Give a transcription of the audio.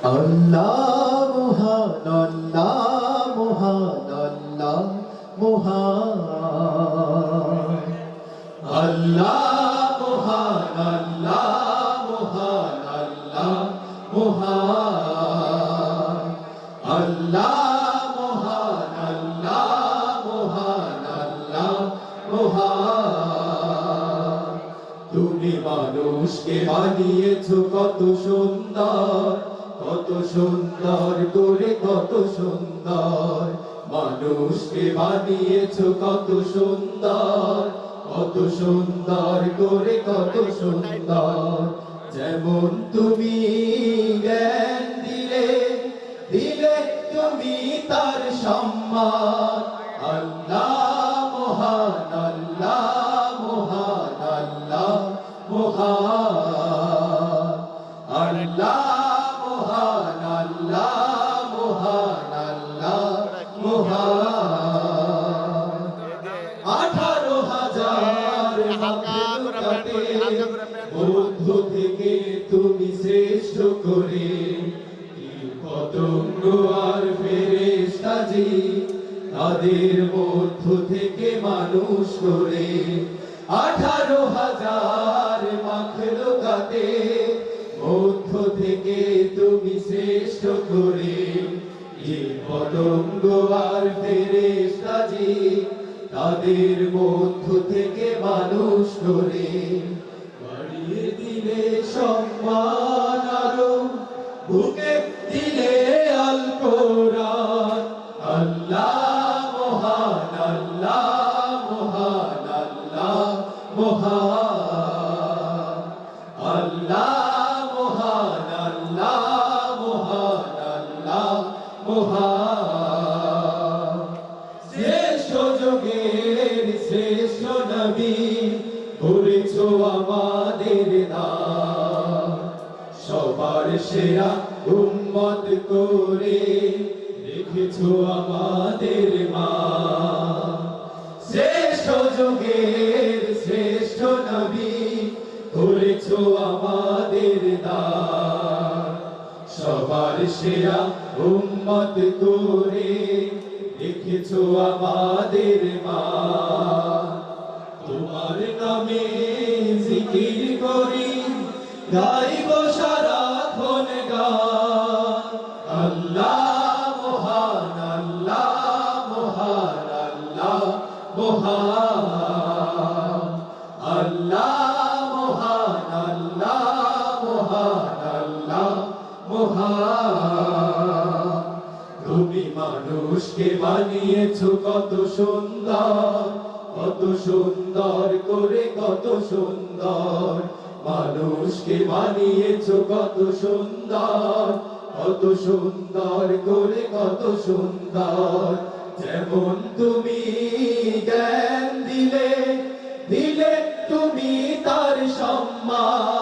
Allah Muhan, Allah Muhan, Allah Muhan. Allah Muhan, Allah Muhan, Allah Muhan. Allah Muhan, Allah Muhan, Allah Muhan. তুমি মানুষকে বানিয়েছো কত সুন্দর কত সুন্দর করে, কত সুন্দর। মানুষকে বানিয়েছো কত সুন্দর কত সুন্দর করে, কত সুন্দর। যেমন তুমি জ্ঞান দিলে দিলে তুমি তার সম্মান। আল্লাহ হাজার মাকলুকাতে বৌদ্ধ থেকে তুমি শ্রেষ্ঠ করে পতঙ্গ আর ফেরেশতাজি তাদের মধ্য করে করে তাদের মধ্য থেকে মানুষ করে বাড়িয়ে দিলে সম্মান আরও, বুকে দিলে আল কোরআন। আল্লাহ মহান আল্লাহ মহান আল্লাহ মহান। আল্লাহ মহান আল্লাহ মহান আল্লাহ মহান। নবী করেছ আমাদের নাম সবার সেরা উম্মত করে রেখেছ আমাদের মা শ্রেষ্ঠ যোগের শ্রেষ্ঠ নবী করেছ আমাদের দান। সবার সেরা উম্মত করে রেখেছ আমাদের মা তোমার নামে জিকির করি, গাইব গান আল্লাহ মহান আল্লাহ মহান আল্লাহ মহান। আল্লাহ মহান আল্লাহ মহান আল্লাহ মহান। তুমি মানুষকে বানিয়েছো কত সুন্দর। কত সুন্দর করে, কত সুন্দর। মানুষকে বানিয়েছো কত সুন্দর। কত সুন্দর করে, কত সুন্দর। যেমন তুমি জ্ঞান দিলে দিলে তুমি তার সম্মান।